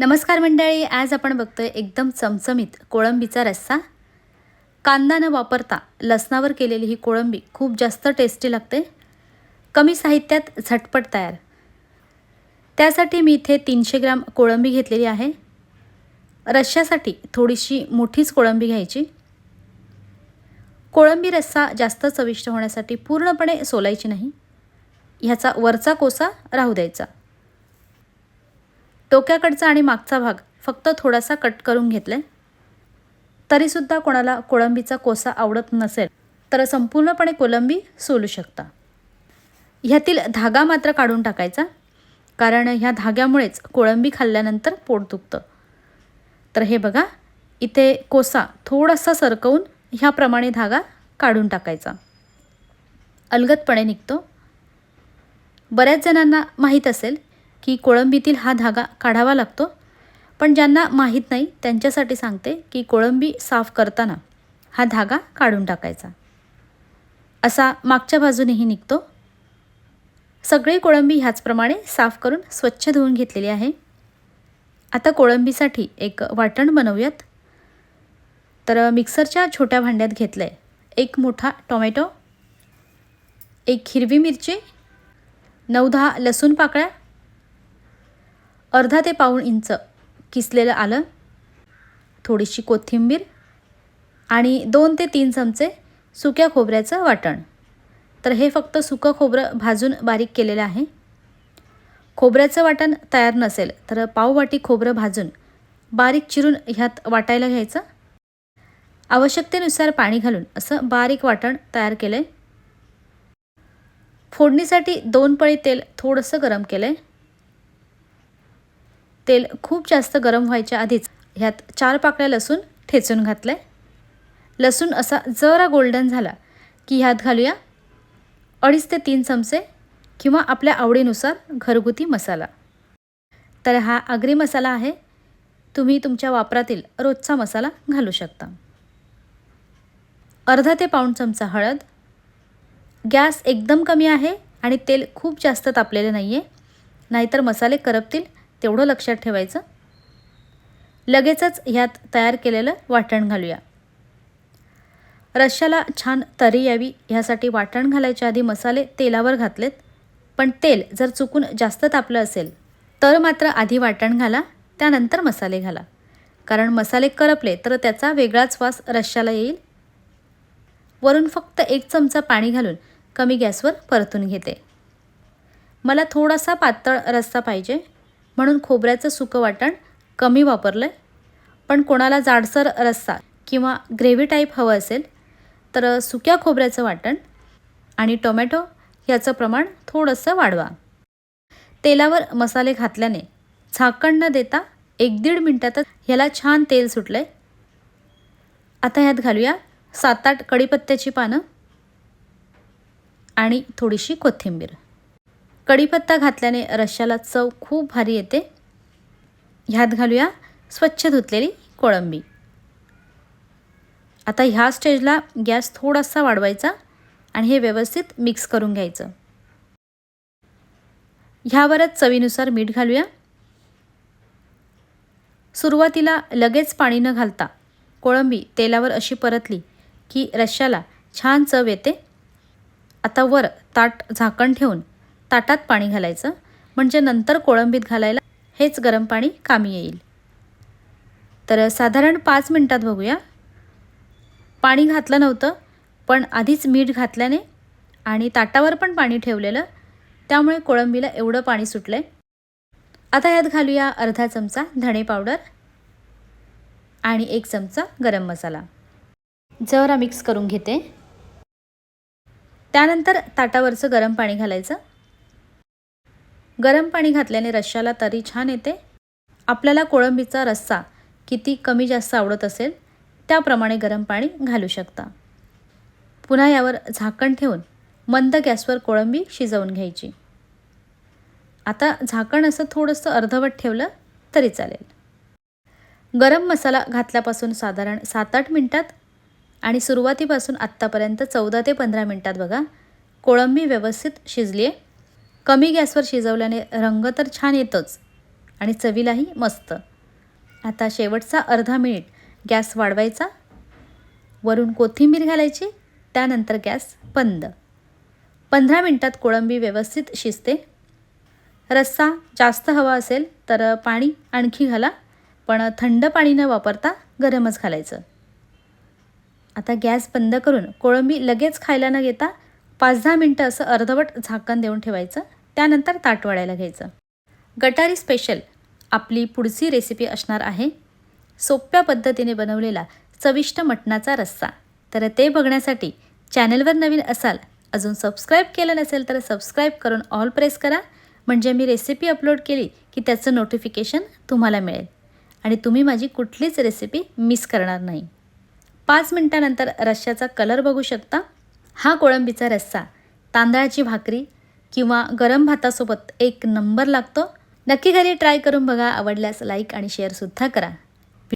नमस्कार मंडळी आज आपण बघतोय एकदम चमचमीत कोळंबीचा रस्सा. कांदा न वापरता लसणावर केलेली ही कोळंबी खूप जास्त टेस्टी लागते. कमी साहित्यात झटपट तयार. त्यासाठी मी इथे तीनशे ग्राम कोळंबी घेतलेली आहे. रश्श्यासाठी थोडीशी मोठीच कोळंबी घ्यायची. कोळंबी रस्सा जास्त चविष्ट होण्यासाठी पूर्णपणे सोलायची नाही. ह्याचा वरचा कोसा राहू द्यायचा. डोक्याकडचा आणि मागचा भाग फक्त थोडासा कट करून घेतला आहे तरीसुद्धा कोणाला कोळंबीचा कोसा आवडत नसेल तर संपूर्णपणे कोळंबी सोलू शकता. ह्यातील धागा मात्र काढून टाकायचा कारण ह्या धाग्यामुळेच कोळंबी खाल्ल्यानंतर पोट दुखतं. तर हे बघा इथे कोसा थोडासा सरकवून ह्याप्रमाणे धागा काढून टाकायचा. अलगदपणे निघतो. बऱ्याच जणांना माहीत असेल की कोळंबीतील हा धागा काढावा लागतो. पण ज्यांना माहीत नाही त्यांच्यासाठी सांगते की कोळंबी साफ करताना हा धागा काढून टाकायचा. असा मागच्या बाजूनेही निघतो. सगळी कोळंबी ह्याचप्रमाणे साफ करून स्वच्छ धुवून घेतलेली आहे. आता कोळंबीसाठी एक वाटण बनवूयात. तर मिक्सरच्या छोट्या भांड्यात घेतलं आहे एक मोठा टोमॅटो एक हिरवी मिरची नऊ दहा लसूण पाकळ्या अर्धा ते पाऊण इंच किसलेलं आलं थोडीशी कोथिंबीर आणि दोन ते तीन चमचे सुक्या खोबऱ्याचं वाटण. तर हे फक्त सुकं खोबरं भाजून बारीक केलेलं आहे. खोबऱ्याचं वाटण तयार नसेल तर पाववाटी खोबरं भाजून बारीक चिरून ह्यात वाटायला घ्यायचं. आवश्यकतेनुसार पाणी घालून असं बारीक वाटण तयार केलं आहे फोडणीसाठी दोन पळी तेल थोडंसं गरम केलं आहे तेल खूप जास्त गरम व्हायच्या आधीच ह्यात चार पाकळ्या लसूण ठेचून घातलं आहे लसूण असा जरा गोल्डन झाला की ह्यात घालूया अडीच ते तीन चमचे किंवा आपल्या आवडीनुसार घरगुती मसाला. तर हा आगरी मसाला आहे. तुम्ही तुमच्या वापरातील रोजचा मसाला घालू शकता. अर्धा ते पाऊण चमचा हळद. गॅस एकदम कमी आहे आणि तेल खूप जास्त तापलेले नाही आहे नाहीतर मसाले करपतील तेवढं लक्षात ठेवायचं. लगेचच ह्यात तयार केलेलं वाटण घालूया. रश्श्याला छान तरी यावी ह्यासाठी वाटण घालायच्या आधी मसाले तेलावर घातलेत. पण तेल जर चुकून जास्त तापलं असेल तर मात्र आधी वाटण घाला त्यानंतर मसाले घाला. कारण मसाले करपले तर त्याचा वेगळाच वास रश्श्याला येईल. वरून फक्त एक चमचा पाणी घालून कमी गॅसवर परतून घेते. मला थोडासा पातळ रस्सा पाहिजे. म्हणून खोबऱ्याचं सुकं वाटण कमी वापरलं आहे पण कोणाला जाडसर रस्सा किंवा ग्रेव्ही टाईप हवं असेल तर सुक्या खोबऱ्याचं वाटण आणि टोमॅटो याचं प्रमाण थोडंसं वाढवा. तेलावर मसाले घातल्याने झाकण न देता एक दीड मिनटातच ह्याला छान तेल सुटलं आहे आता ह्यात घालूया सात आठ कढीपत्त्याची पानं आणि थोडीशी कोथिंबीर. कढीपत्ता घातल्याने रश्श्याला चव खूप भारी येते. ह्यात घालूया स्वच्छ धुतलेली कोळंबी. आता ह्या स्टेजला गॅस थोडासा वाढवायचा आणि हे व्यवस्थित मिक्स करून घ्यायचं. ह्यावरच चवीनुसार मीठ घालूया. सुरुवातीला लगेच पाणी न घालता कोळंबी तेलावर अशी परतली की रश्श्याला छान चव येते. आता वर ताट झाकण ठेवून ताटात पाणी घालायचं. म्हणजे नंतर कोळंबीत घालायला हेच गरम पाणी कामी येईल. तर साधारण पाच मिनटात बघूया. पाणी घातलं नव्हतं पण आधीच मीठ घातल्याने आणि ताटावर पण पाणी ठेवलेलं त्यामुळे कोळंबीला एवढं पाणी सुटलं आहे आता यात घालूया अर्धा चमचा धणे पावडर आणि एक चमचा गरम मसाला. जरा मिक्स करून घेते. त्यानंतर ताटावरचं गरम पाणी घालायचं. गरम पाणी घातल्याने रश्श्याला तरी छान येते. आपल्याला कोळंबीचा रस्सा किती कमी जास्त आवडत असेल त्याप्रमाणे गरम पाणी घालू शकता. पुन्हा यावर झाकण ठेवून मंद गॅसवर कोळंबी शिजवून घ्यायची. आता झाकण असं थोडंसं अर्धवट ठेवलं तरी चालेल. गरम मसाला घातल्यापासून साधारण सात आठ मिनटात आणि सुरुवातीपासून आत्तापर्यंत चौदा ते पंधरा मिनटात बघा कोळंबी व्यवस्थित शिजली आहे कमी गॅसवर शिजवल्याने रंग तर छान येतोच आणि चवीलाही मस्त. आता शेवटचा अर्धा मिनिट गॅस वाढवायचा. वरून कोथिंबीर घालायची त्यानंतर गॅस बंद. पंधरा मिनटात कोळंबी व्यवस्थित शिजते. रस्सा जास्त हवा असेल तर पाणी आणखी घाला पण थंड पाणी न वापरता गरमच घालायचं. आता गॅस बंद करून कोळंबी लगेच खायला न घेता पाच दहा मिनटं असं अर्धवट झाकण देऊन ठेवायचं. त्यानंतर ताट वाढायला घ्यायचं. गटारी स्पेशल आपली पुढची रेसिपी असणार आहे. सोप्या पद्धतीने बनवलेला चविष्ट मटणाचा रस्सा. तर ते बघण्यासाठी चॅनलवर नवीन असाल अजून सबस्क्राईब केलं नसेल तर सबस्क्राईब करून ऑल प्रेस करा. म्हणजे मी रेसिपी अपलोड केली की त्याचं नोटिफिकेशन तुम्हाला मिळेल. आणि तुम्ही माझी कुठलीच रेसिपी मिस करणार नाही. पाच मिनटानंतर रश्श्याचा कलर बघू शकता. हा कोळंबीचा रस्सा तांदळाची भाकरी किंवा गरम भातासोबत एक नंबर लागतो. नक्की घरी ट्राय करून बघा. आवडल्यास लाईक आणि शेअरसुद्धा करा.